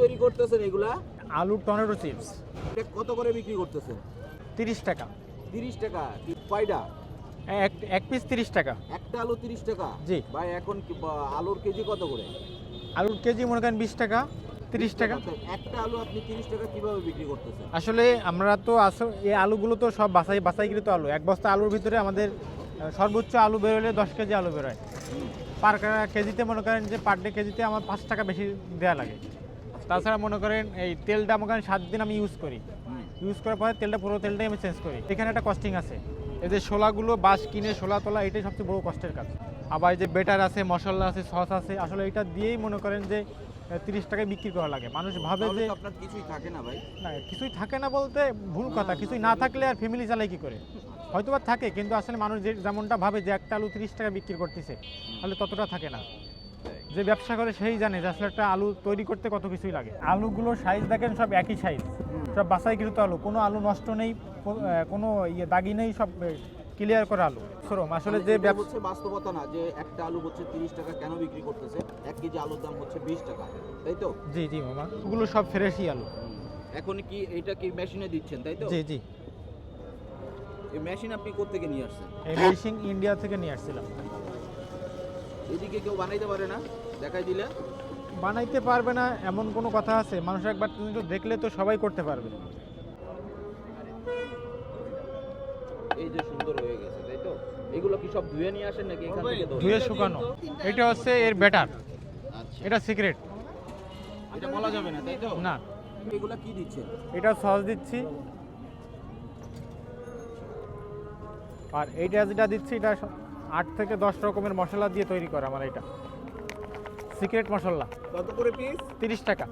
তৈরি করতেছেন এগুলা? আলুর টমেটো চিপস। এটা কত করে বিক্রি করতেছেন? তিরিশ টাকা। তিরিশ টাকা। কি কয়টা? এক এক পিস তিরিশ টাকা। একটা আলু তিরিশ টাকা? জি। ভাই এখন আলুর কেজি কত করে? আলুর কেজি মনে করেন বিশ টাকা তিরিশ টাকা। তো একটা আলু আপনি তিরিশ টাকা কীভাবে বিক্রি করতেছেন? আসলে আমরা তো আসলে এই আলুগুলো তো সব বাছাই বাছাইকৃত আলু। এক বস্তা আলুর ভিতরে আমাদের সর্বোচ্চ আলু বেরোলে দশ কেজি আলু বেরোয়। পার কেজিতে মনে করেন যে পার ডে কেজিতে আমার পাঁচ টাকা বেশি দেওয়া লাগে। তাছাড়া মনে করেন এই তেলটা মনে করেন সাত দিন আমি ইউজ করি। ইউজ করার পরে তেলটা পুরো তেলটাই আমি চেঞ্জ করি। এখানে একটা কস্টিং আছে। এই যে শোলাগুলো বাঁশ কিনে শোলা তোলা এটাই সবচেয়ে বড় কষ্টের কাজ। আবার এই যে বেটার আছে মশলা আছে সস আছে আসলে এটা দিয়েই মনে করেন যে তিরিশ টাকায় বিক্রি করা লাগে। মানুষ ভাবে যে আপনার কিছুই থাকে না ভাই। না কিছুই থাকে না বলতে ভুল কথা। কিছুই না থাকলে আর ফ্যামিলি চালাই কি করে? হয়তো বা থাকে কিন্তু আসলে মানুষ যে যেমনটা ভাবে যে একটা আলু তিরিশ টাকা বিক্রি করতেছে তাহলে ততটা থাকে না। যে ব্যবসা করে সেই জানে যে আসলে একটা আলু তৈরি করতে কত কিছুই লাগে। আলুগুলোর সাইজ দেখেন সব একই সাইজ সব বাছাইকৃত আলু। কোনো আলু নষ্ট নেই কোনো ইয়ে দাগি নেই সব ক্লিয়ার করা আলু। শোরুম। আসলে যে এটা ব্যবসা হচ্ছে বাস্তবতা না যে একটা আলু হচ্ছে তিরিশ টাকা কেন বিক্রি করতেছে? এক কেজি আলুর দাম হচ্ছে বিশ টাকা। তাই তো? জি জি মামা। ওগুলো সব ফ্রেশই আলু। এখন কি এটা কি মেশিনে দিচ্ছেন তাই তো? জি জি। এই মেশিন আপনি কোত্থেকে নিয়ে আসছেন? এই মেশিন ইন্ডিয়া থেকে নিয়ে আসছিলাম। এদিকে কেউ বানাইতে পারে না? দেখাই দিলে। বানাইতে পারবে না এমন কোনো কথা আছে? মানুষ একবার তুমি তো দেখলে তো সবাই করতে পারবে। এই যে সুন্দর হয়ে গেছে তাই তো? এগুলো কি সব ধুয়ে নিয়ে আসেন নাকি এখান থেকে ধুয়ে শুকানো। এটা হচ্ছে এর বেটার আচ্ছা। এটা সিক্রেট। এটা বলা যাবে না তাই তো? না। এগুলো কি দিচ্ছেন? এটা সস দিচ্ছি। আর এইটা যেটা দিচ্ছি এটা আট থেকে দশ রকমের মশলা দিয়ে তৈরি করা আমার এটা। সিক্রেট মশলা। কত করে পিস তিরিশ টাকা।